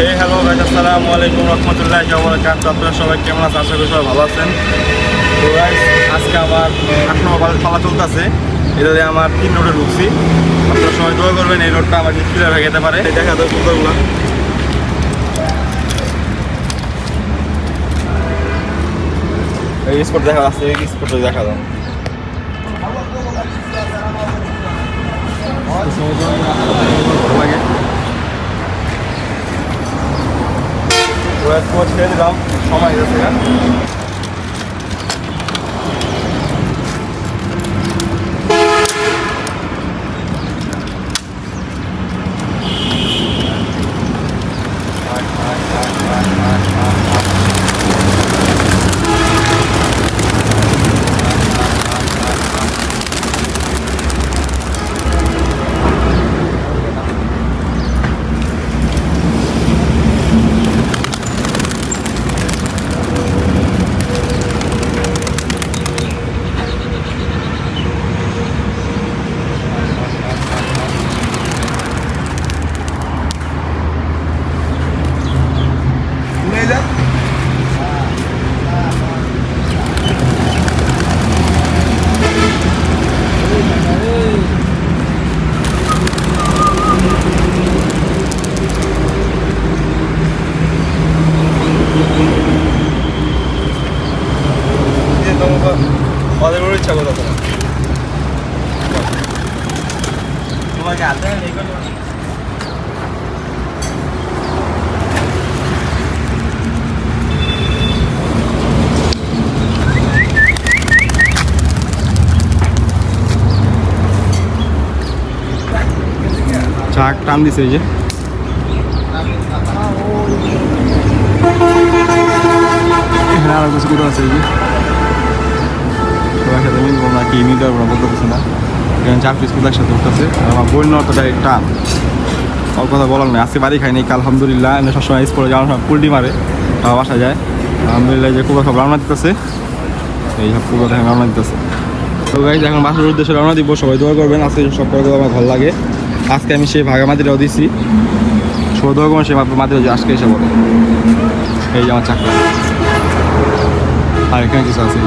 হে hello guys আসসালামু আলাইকুম রহমতুল্লাহ বরকাত আপনারা সবাই কেমন আছেন? আশা করি সবাই ভালো আছেন। তো আজকে আমার আট নম্বর পালা চলতেছে। এটা দিয়ে আমার তিন রোডে ঢুকছি। আপনারা সবাই দোয়া করবেন এই রোডটা আমাকে ক্লিয়ার হয়ে যেতে পারে। দেখা দাও সুন্দরগুলো এই স্পট দেখা যাচ্ছে এই স্পট দেখা লাগে কোচ ছেড়ে দিলাম সময় গেছে হ্যাঁ ওদের বড় ইচ্ছা কথা তোমার তোমাকে হাতে এই করতে পারো? চাক টান দিছে এই যে। আছে যে। মিলবো না কি পারব বলতে না। আমার টান কথা বলার আজকে বাড়ি সবসময় যাওয়ার সময় মারে, তাও যায়। আলহামদুলিল্লাহ যে সব রান্না এই সব রান্না তো এখন উদ্দেশ্যে রওনা দিব। সবাই দোয়া করবেন। আজকে সব করে আমার ভালো লাগে। আজকে আমি সেই ভাগা মাটিটাও দিছি। করবেন সেই মাটি আজকে এসে বলে এই যে আমার চাকরি। আর এখানে কিছু আছে।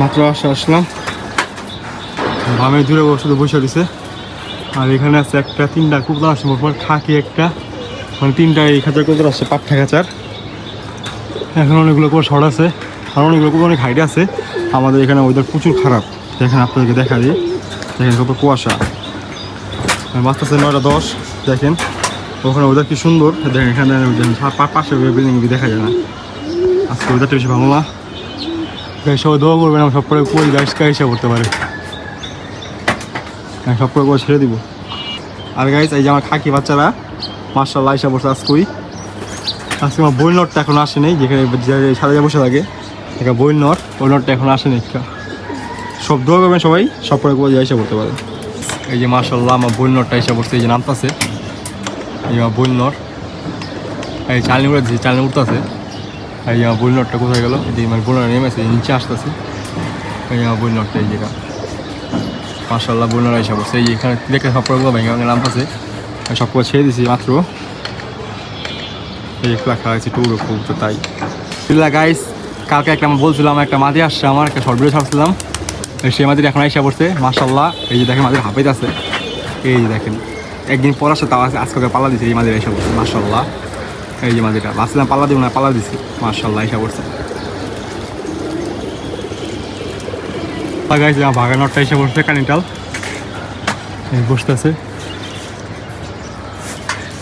মাত্র আসা আসলাম বামে দূরে শুধু বসে দিছে। আর এখানে আছে একটা, তিনটা কুকুর আছে মোটমাট খাকি একটা। মানে তিনটা এই খাঁচার কুকুর আছে, পাট্টা খাঁচার। এখন অনেকগুলো কুকুর শর্ট আছে। আর অনেকগুলো কুকুর অনেক হাইট আছে। আমাদের এখানে ওয়েদার প্রচুর খারাপ। দেখেন আপনাদেরকে দেখা দিই। দেখেন কত কুয়াশা। বাঁচতেছে নয়টা দশ। দেখেন, ওখানে ওয়েদার কি সুন্দর। দেখেন এখানে পাশে বিল্ডিং দেখা যায় না। আজকে ওয়েদারটা বেশি ভালো না। সবাই দোয়া করবেন আমি সব করে কই গাছ কাইসা করতে পারে। সব করে করে ছেড়ে দিব। আর গাইস এই যে আমার খাকি বাচ্চারা মার্শাল্লাহ আইসা বসে আজকুই। আজকে আমার বই নটটা এখন আসে নেই যেখানে সাদা বসে থাকে। একটা বই নট ওই নটটা এখন আসে নেই সব দোয়া করবেন সবাই সব করে করে আইসা করতে পারে এই যে মার্শাল্লাহ আমার বই নটটা আইসা পড়ছে এই যে নামতাছে এই আমার বই নট এই চালনি দিচ্ছে চালনি উঠতেছে এই যে আমার বই নটটা কোথায় গেল এই মানে বোনার নেমেছে নিচে আসতেছে এই আমার বই নটটা এই জায়গা মার্শাল্লাহ বোনার এসে বসে এই এখানে দেখে সব করে ভেঙে ভেঙে নামতেছে সব করে ছেড়ে দিছি মাত্র এই একটু রাখা হয়েছে টুকরো খুব তো তাই গাইস কালকে একটা আমি বলছিলাম, একটা মাদি আসছে আমার, একটা শর্ট ভিডিও ছাড়ছিলাম। সেই মাদির এখন এসে পড়ছে মার্শাল্লাহ এই যে দেখেন, মাদির হাফেজ আছে। এই যে দেখেন, একদিন পর আসছে, তাও আজকে- পাল্লা দিছে, এই মাদির এসে পড়ছে মার্শাল্লাহ এই যে মাদিটা, ভাবছিলাম পাল্লা দিব না, পাল্লা দিছি মার্শাল্লাহ এসে পড়ছে। গাইছে আমার বাগানটা এসে বসছে কানিটাল। বসতেছে।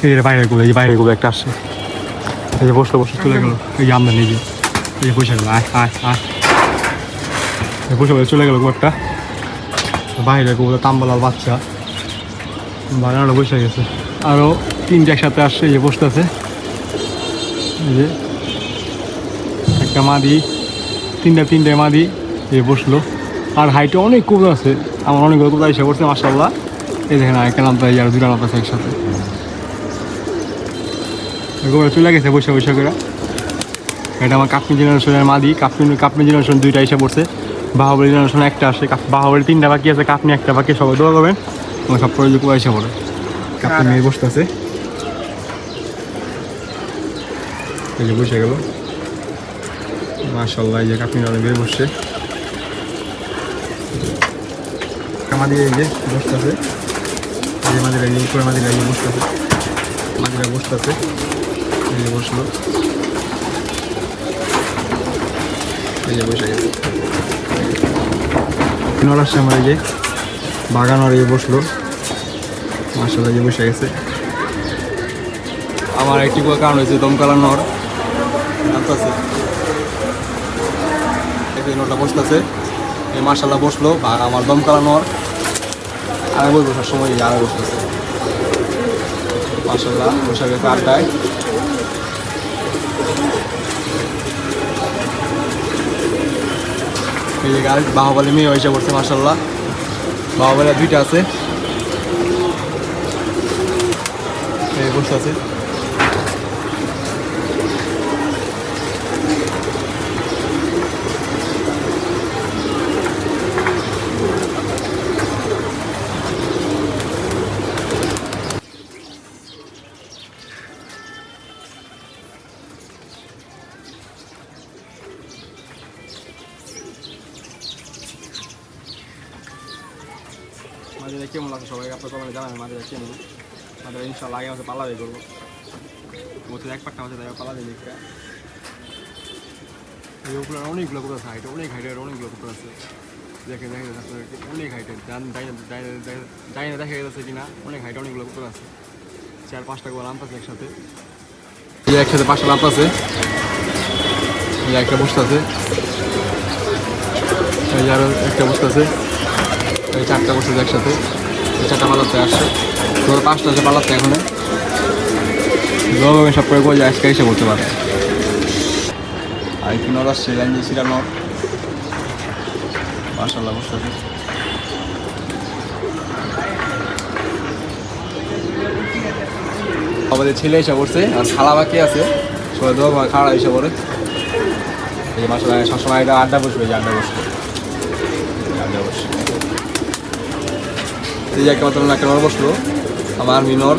এই বাইরে গুলো, এই বাইরে গুলো একটা আসছে। এই যে বসল বসে চলে গেল। এই আমদানি যে। এই বসে আয় আয় আয়। বসে বসে চলে গেলো একটা বাইরে গুলো তাম্বালাল বাচ্চা। বাগানটা বসে গেছে। আরও তিনটে একসাথে আসছে, এই যে বসতেছে। এই যে একটা মাদি, তিনটা, তিনটে মাদি এই বসল। আর হাইটে অনেক কুকুর আছে। আমার অনেকগুলো কুকুর এসে পড়ছে মাসাল্লাহ এই দেখেন একটা এই আর দুটা আছে একসাথে। গোবর চলে গেছে, বসে বসে করে। এটা আমার কাপনি জেনারেশনের মাদি। কাপনি কাপনি জেনারেশন দুইটা এসে পড়ছে। বাহুবলী জেনারেশন একটা আসে বাহুবলী তিনটা বাকি আছে কাপনি একটা বাকি, সবাই দোয়া করবেন। তোমার সব করে যে কুয়াশা পড়ে। কাপড় মেয়ে বসতে আছে। এই যে বসে গেল। মাশাল্লাহ এই যে কাপড় অনেক বের বসছে। আমাদের এই যে বসতে আছে। এই যে আমাদের এই উপরে আমাদের এই বসতে আছে। আমাদের বসতে আছে। এই যে বসল। এই যে বসে গেছে। কিনার আসছে আমার এই যে। বাগান আর এই বসল। মাসাল্লাহ যে বসে গেছে। আমার একটি কারণ হয়েছে দমকালানোর নামতেছে। এই নোটা বসতেছে। এই মার্শাল্লাহ বসল আর আমার দমকালানোর আর বলব সব সময় আর বসতেছে। মার্শাল্লাহ বসে গেছে আড্ডায়। এই যে গাড়ি বাহুবলী মেয়ে হয়েছে পড়ছে মার্শাল্লাহ বাহুবলী দুইটা আছে। বসে আছে। মাঝে কেমন লাগছে সবাই? আপনার কমেন্টে জানাবেন মাঝে কেমন? মাঝে ইনশাল্লাহ আগে আমাকে পাল্লা দিয়ে করব। বলছে এক মাঝে দেখা পাল্লা দিয়ে দেখতে। উপরে অনেকগুলো কুকুর আছে, হাইটে অনেক হাইটের অনেকগুলো কুকুর আছে। দেখে দেখে অনেক হাইটের ডাইনে দেখা যাচ্ছে কিনা? অনেক হাইটে অনেকগুলো কুকুর আছে। চার পাঁচটা করে লাম্প আছে একসাথে। একসাথে পাঁচটা লাম্প আছে। একটা বসতে আছে। একটা বসতে আছে। এই চারটা বসে একসাথে। এই চারটা পালাতে আসছে। তোর পাঁচটা আছে পালাতে এখন। আমি সব করে যায়, আজকে এসে বলতে পারে আর একটু নর আসছে লাইন দিয়ে সিরা নর আছে আমাদের ছেলে এসে পড়ছে, আর খালা বাকি আছে। সবাই দোয়া খাড়া এসে পড়ে। এই মাসাল্লাহ সবসময় এটা আড্ডা বসবে, যে আড্ডা বসবে আড্ডা বসবে এই যে একটা মাত্র একটা নর বসল। আমার মিনর,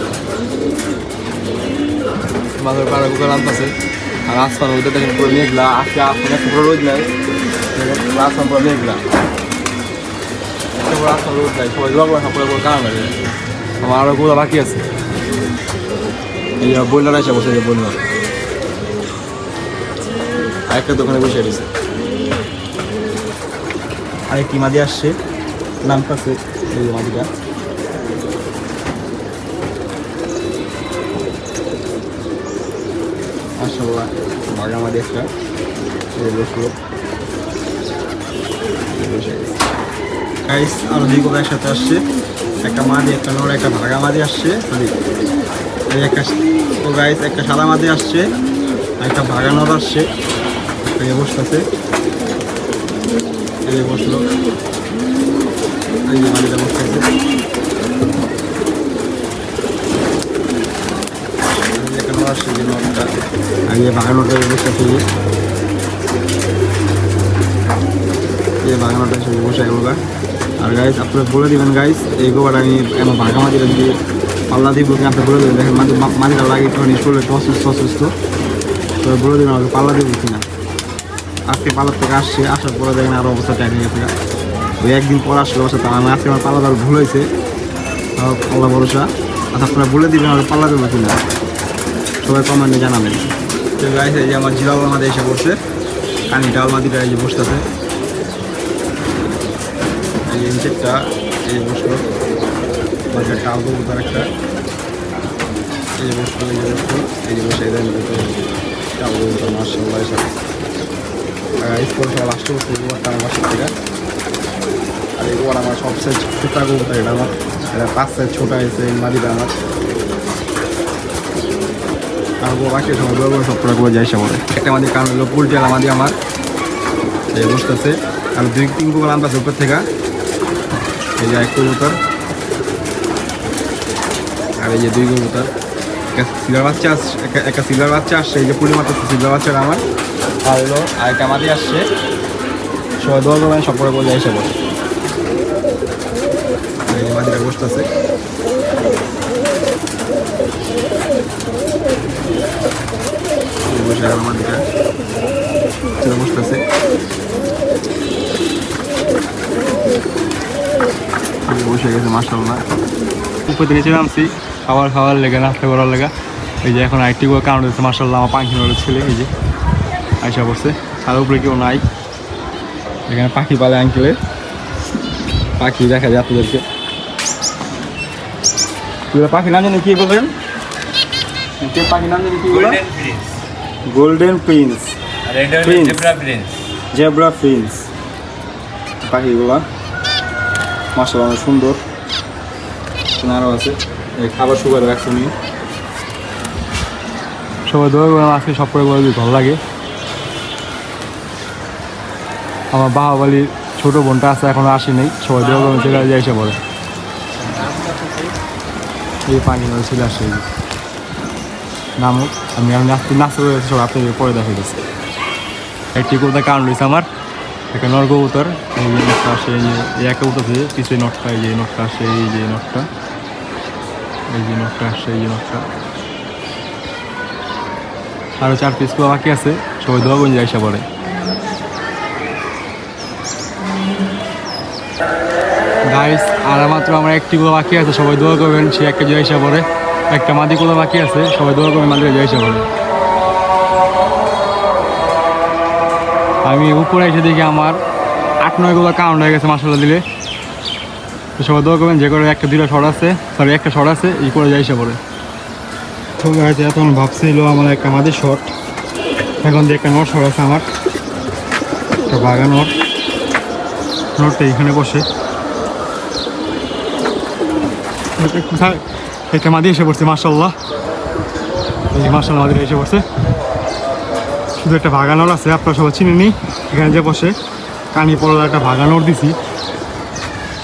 মাথার পাড়া কুকার আনতেছে। আর আসমান ওইটা দেখেন পুরো মেঘলা, আজকে আসমান পুরো রোদ নাই। আসমান পুরো মেঘলা। আসমান রোদ নাই, সবাই পুরো কারণ আমার আরও গুলো বাকি আছে। এই বইলার এসে বসে যে বইলার আরেকটা দোকানে বসে রয়েছে। আরেকটি মাদি আসছে নামটাছে এই যে মাদিটা। বাগামাদি একটা। গাইস আরও দুই গোবা একসাথে আসছে। একটা মাদি, একটা নর, একটা ভাগা মাদি আসছে। সরি একটা গাইস একটা সাদা মাদি আসছে। একটা ভাগা নর আসছে। এই বসতেছে। এই বসল। এই মাদিটা বসতেছে। একটা নর আসছে যে নরটা আর এই বাগানটা বসে গেল আর গাইস আপনারা বলে দিবেন গাইস এই গোবার আমি এমন মাটি যদি পাল্লা দিব আপনি বলে দেবেন দেখেন মাটি মাটিটা লাগে একটু শরীরে অসুস্থ অসুস্থ তো বলে দিবেন আমাকে পাল্লা দিব কিনা আজকে পাল্লার থেকে আসছে আসার পরে দেখেন আরও অবস্থা টাইম একদিন পর আসলে অবস্থা আমি আজকে আমার পাল্লা ভুল হয়েছে পাল্লা আচ্ছা আপনারা বলে দিবেন আমাকে পাল্লা দেবো কিনা সবাই কমেন্টে জানাবেন। তো গাইস এই যে আমার জিরাল আমাদের এসে বসছে কানি ডাল মাদিটা এই যে বসতেছে। এই যে এই যে বসল। মাঝে আলগো তার একটা। এই যে বসল, এই যে বসল। এই যে বসে এদের মধ্যে আলগো মার্শাল্লাহ এসে স্কুল সব। লাস্ট থেকে আর এই গোবর আমার সবচেয়ে ছোটা গোবরটা এটা আমার, এটা পাঁচ সাইজ ছোটা এসে মাদিটা আমার। আর গো বাকি বড় বড় সব করে করে যায় একটা মাদি কারণ হলো পোলট্রি আর আমার। এই বসতেছে আর দুই তিন কুকুর আনতেছে উপর থেকে। এই যে এক কবুতর। আর এই যে দুই কবুতর। একটা সিলভার বাচ্চা আসছে একটা- সিলভার বাচ্চা আসছে, এই যে পূর্ণিমা তো সিলভার আমার। আর হলো আর একটা আসছে। সবাই দল দল সব করে বলে এসে বলে এই যে মাদিরা বসতেছে বসে গেল মাদিরা চলে বসতেছে বসে গেছে মাসাল্লাহ থেকে নিচে নামছি খাবার খাওয়ার লেগে নাস্তা করার লেগে। এই যে এখন আইটি করে কারণ হচ্ছে মাসাল্লাহ আমার পাখি নড়ের ছেলে এই যে। আইসা পড়ছে। তার উপরে কেউ নাই। এখানে পাখি পালে আঙ্কেলে পাখি দেখা যায় আপনাদেরকে। পাখি নাম জানি কি বলবেন পাখি নাম জানি কি বলবেন গোল্ডেন প্রিন্স. জেব্রা প্রিন্স পাখিগুলা। মাসাল্লাহ অনেক সুন্দর। আরও আছে। খাবার সুগার রাখছো নিয়ে। সবাই দোয়া করে আজকে সব করে বলে ভালো লাগে। আমার বাহাবালির ছোট বোনটা আছে, এখনও আসেনি সবাই দোয়া করে চলে যায় এসে বলে এই পানি নয় চলে আসে নামক আমি আমি নাচতে নাচতে রয়েছে সব আপনাদের পরে দেখা গেছে একটি কবুতর কারণ রয়েছে আমার। একটা নর কবুতর এই নটটা আসে, এই একটা উঠেছে পিছিয়ে নটটা, এই যে নটটা আসে, এই যে নটটা। এই চার পিস করে বাকি আছে। সবাই দোয়া গঞ্জে আইসা পড়ে। গাইস আর মাত্র আমার একটি গুলো বাকি আছে, সবাই দোয়া করবেন সে একটা জয় জয়সা পড়ে। একটা মাদি গুলো বাকি আছে, সবাই দোয়া করবেন মাদিকে জয়সা পড়ে। আমি উপরে এসে দেখি আমার আট নয়গুলো কাউন্ট হয়ে গেছে মাসাল্লাহ দিলে। তো সবাই দোয়া করবেন যে করে একটা দুইটা শট আছে সরি একটা শট আছে এই করে যাইসা পড়ে তো গাইস এখন ভাবছিল আমার একটা মাদি শট। এখন দিয়ে একটা নট শট আছে আমার। একটা বাগা নট নটটা এখানে বসে। কোথায় একটা মাদি এসে পড়ছে মার্শাল্লাহ এই মার্শাল্লাহ মাদি এসে পড়ছে। শুধু একটা ভাগানোর আছে আপনারা সবাই চিনে নিই এখানে যে বসে কানি পড়লা একটা ভাগানোর দিছি।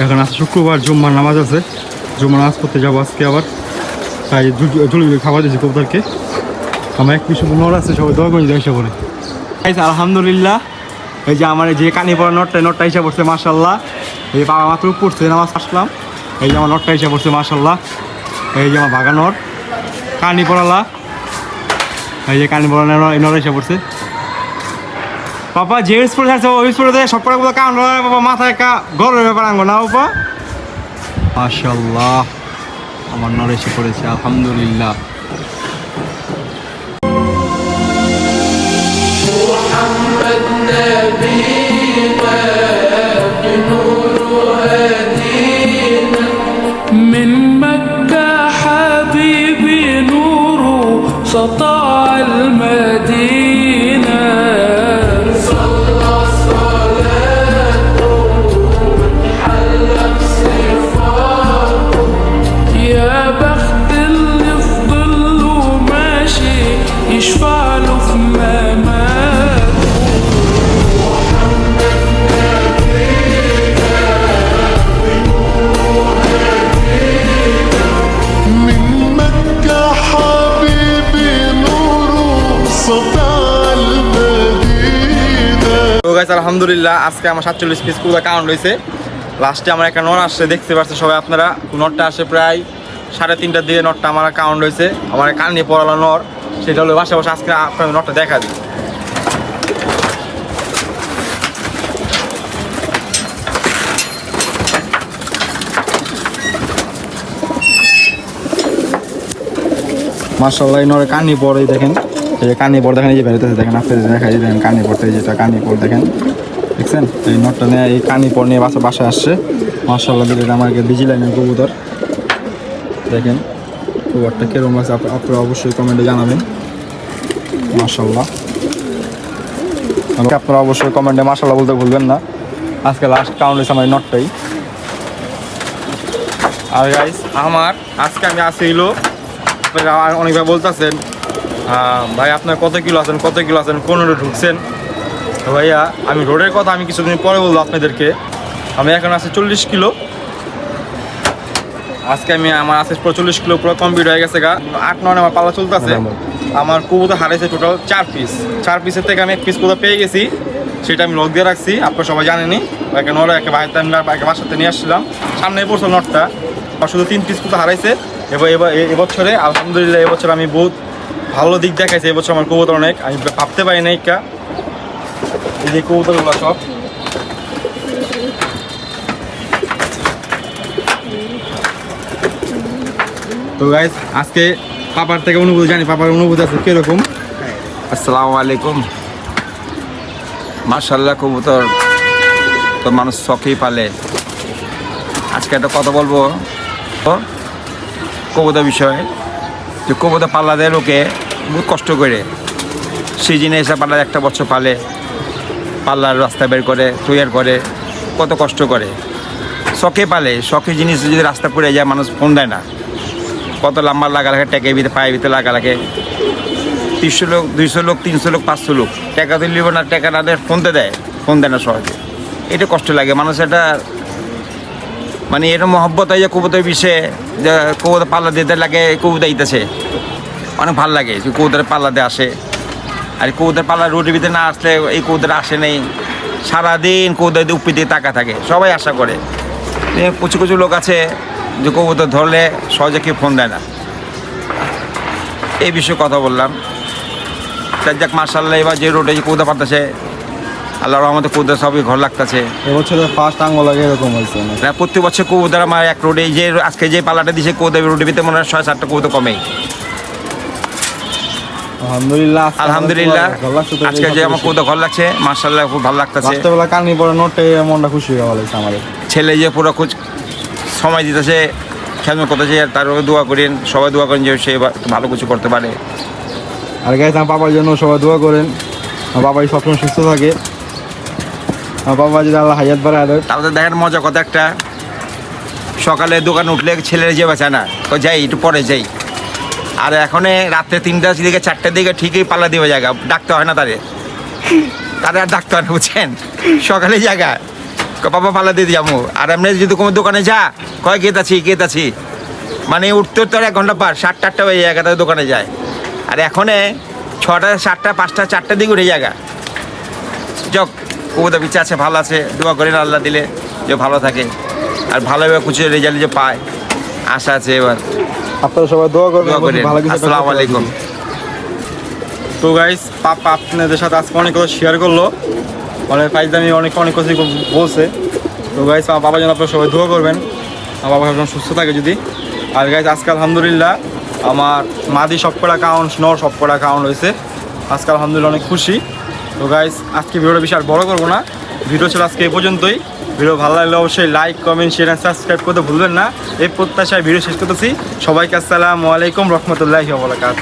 এখন আজকে শুক্রবার, জুম্মার নামাজ আছে। জুম্মার নামাজ করতে যাব আজকে আবার। তাই ঝুলি খাবার দিয়েছি কবুতরকে। আমার এক পিছু নর আছে, সবাই দোয়া করে সে বলে আলহামদুলিল্লাহ। এই যে আমার যে কানি পড়া নটটা নটটা হিসাব পড়ছে মার্শাল্লাহ এই বাবা মাত্র পড়ছে, নামাজ আসলাম এই যে আমার নটটা হিসাব পড়ছে মার্শাল্লাহ এই যে আমার বাগা নট। কানি পড়ালা। এই যে কানি পড়া নর হিসাব পড়ছে। পাপা যে স্পোর্ট আছে ওই স্পোর্টে সব পড়া গুলো কান বাবা মাথায় একটা গরমের ব্যাপার আঙ্গো না বাবা মার্শাল্লাহ আমার নর এসে পড়েছে আলহামদুলিল্লাহ من مكة حبيبي نوره سطع গাইস আলহামদুলিল্লাহ, আজকে আমার সাতচল্লিশ পিস পুরো কাউন্ট হয়েছে লাস্টে আমার একটা নট আসছে, দেখতে পাচ্ছেন সবাই আপনারা। নটটা আসে প্রায় সাড়ে তিনটার দিকে নটটা আমার কাউন্ট হয়েছে আমার কান পড়ালো নর, সেটা হলো বাসা বসে আজকে আপনাদের নটটা দেখা দিই। মার্শাল্লাহ নরে কানি পড়ে দেখেন। এই কানি পড় দেখেন এই যে বেরোতেছে দেখেন আপনাদের দেখা যায়, দেখেন কানি পড়তে যেটা কানি পড়, দেখেন, দেখছেন? এই নটটা নিয়ে এই কানি পড় নিয়ে বাসা বাসায় আসছে। মার্শাল্লাহ দিলে আমাকে ডিজি লাইনের কবুতর। দেখেন, কবুতরটা কীরকম আছে, আপ- আপনারা অবশ্যই কমেন্টে জানাবেন। মার্শাল্লাহ আপনারা অবশ্যই কমেন্টে মার্শাল্লাহ বলতে ভুলবেন না। আজকে লাস্ট কাউন্ট হয়েছে আমার নটটাই। আর গাইস আমার আজকে আমি আসিল অনেকবার বলতেছেন ভাই আপনার কত কিলো আছেন কত কিলো আছেন? কোন রোডে ঢুকছেন। ভাইয়া আমি রোডের কথা আমি কিছুদিন পরে বলব আপনাদেরকে। আমি এখন আছে চল্লিশ কিলো। আজকে আমি আমার আছে পুরো চল্লিশ কিলো পুরো কমপ্লিট হয়ে গেছে গা। আট নয় আমার পালা চলতেছে। আমার কবুতর হারাইছে টোটাল চার পিস চার পিসের থেকে আমি এক পিস কোথাও পেয়ে গেছি। সেটা আমি লক দিয়ে রাখছি। আপনারা সবাই জানেনি একে নরে একে বাইরে একে বাসাতে নিয়ে আসছিলাম। সামনে পড়ছে নটটা। আর শুধু তিন পিস কোথাও হারাইছে। এবার এবার এবছরে আলহামদুলিল্লাহ এবছর আমি বহুত ভালো দিক দেখাইছে এবছর আমার কবুতর অনেক। আমি ভাবতে পারি নাই কা। এই যে কবুতরগুলো সব। তো গাইজ আজকে পাপার থেকে অনুভূতি জানি, পাপার অনুভূতি আছে কীরকম? আসসালামু আলাইকুম। মার্শাল্লাহ কবুতর তো মানুষ শখেই পালে। আজকে একটা কথা বলব। কবুতর বিষয়ে। যে কবুতর পাল্লা দেয় লোকে, বহুত কষ্ট করে। সিজনে এসে পাল্লা একটা বছর পালে পাল্লার রাস্তা বের করে, তৈয়ার করে, কত কষ্ট করে। শখে পালে শখের জিনিস যদি রাস্তা পড়ে যায়, মানুষ ফোন দেয় না। কত লম্বা লাগা লাগে টেকের ভিতরে পায়ে ভিতরে লাগা লাগে। তিনশো লোক, দুইশো লোক, তিনশো লোক, পাঁচশো লোক, টাকা তো নিব না, টাকা না দেয় ফোনতে দেয় ফোন দেয় না সহজে। এটা কষ্ট লাগে। মানুষ এটা মানে এটা মহব্বত হয় যে কবুতর বিষয়ে যে কবুতর পাল্লা দিতে লাগে, কবুতর দিতেছে অনেক ভালো লাগে যে কবুতরের পাল্লাতে আসে। আর কবুতর পাল্লা রোডের ভিতরে না আসলে এই কবুতর আসে নেই। সারাদিন কবুতর উপর দিয়ে তাকা থাকে, সবাই আশা করে। কিছু কিছু লোক আছে যে কবুতর ধরলে সহজে কেউ ফোন দেয় না। এই বিষয়ে কথা বললাম। তার যাক মার্শাল্লাহ এবার যে রোডে যে কৌদা পারতেছে আল্লাহ রহমতে কৌদা সবই ঘর লাগতেছে। এবছরের ফার্স্ট আঙ্গল লাগে এরকম হয়েছে প্রতি বছর কৌদার আমার এক রোডে যে আজকে যে পালাটা দিছে কৌদা রোডের ভিতরে মনে হয় ছয় সাতটা কৌদা কমেই আলহামদুলিল্লাহ আজকে যে আমার ঘর লাগছে মার্শাল্লাহ খুব ভালো লাগতেছে। রাত্রেবেলা কানি পরে নোটে মনটা খুশি হয়ে গেল আমাদের। ছেলে যে পুরো খুব সময় দিতেছে খেলমে করতেছে তার দোয়া করেন সবাই দোয়া করেন যে সে ভালো কিছু করতে পারে। আর গাইজ আমার বাবার জন্য সবাই দোয়া করেন। আমার বাবাই সবসময় সুস্থ থাকে। বাবা দেখেন মজা কথা একটা। সকালে দোকানে উঠলে ছেলেরা যে বেচা না তো যাই, একটু পরে যাই। আর এখন রাত্রে তিনটার দিকে চারটের দিকে ঠিকই পাল্লা দিবে জায়গা, ডাকতে হয় না তারে। তারে আর ডাকতে হয় না, বুঝছেন? সকালে জায়গা। বাবা, পাল্লা দিয়ে যাব। আর এমনি যদি কোনো দোকানে যা কয় গেত আছি মানে উঠতে উঠতে এক ঘণ্টা পার সাতটা, আটটা বেজে জায়গা তাদের দোকানে যায়। আর এখনে ছটা, সাতটা, পাঁচটা, চারটার দিকে উঠে জায়গা। যাক কবুতর বিচ্ছে আছে ভালো আছে দোয়া করেন আল্লাহ দিলে যে ভালো থাকে। আর ভালোভাবে কিছু রেজাল্ট যে পায় আশা আছে এবার। আপনারা সবাই দোয়া করবেন ভালো কিছু আসসালামু আলাইকুম। তো গাইস পাপা আপনাদের সাথে আজকে অনেক কথা শেয়ার করল। অনেক ফাইজদামি অনেক অনেক কথা বলছে। তো গাইস আমার বাবা যেন আপনারা সবাই দোয়া করবেন। আমার বাবা সবসময় সুস্থ থাকে যদি। আর গাইস আজকে আলহামদুলিল্লাহ আমার মাদি সব কটা কাউন্ট নর সব কটা কাউন্ট হয়েছে। আজকে আলহামদুলিল্লাহ অনেক খুশি। তো গাইজ আজকে ভিডিওটা বেশি আর বড় করব না। ভিডিও ছিল আজকে এই পর্যন্তই। ভিডিও ভালো লাগলে অবশ্যই লাইক কমেন্ট শেয়ার সাবস্ক্রাইব করতে ভুলবেন না। এই প্রত্যাশায় ভিডিও শেষ করতেছি। সবাইকে আসসালামু আলাইকুম রহমতুল্লাহ বলাকাত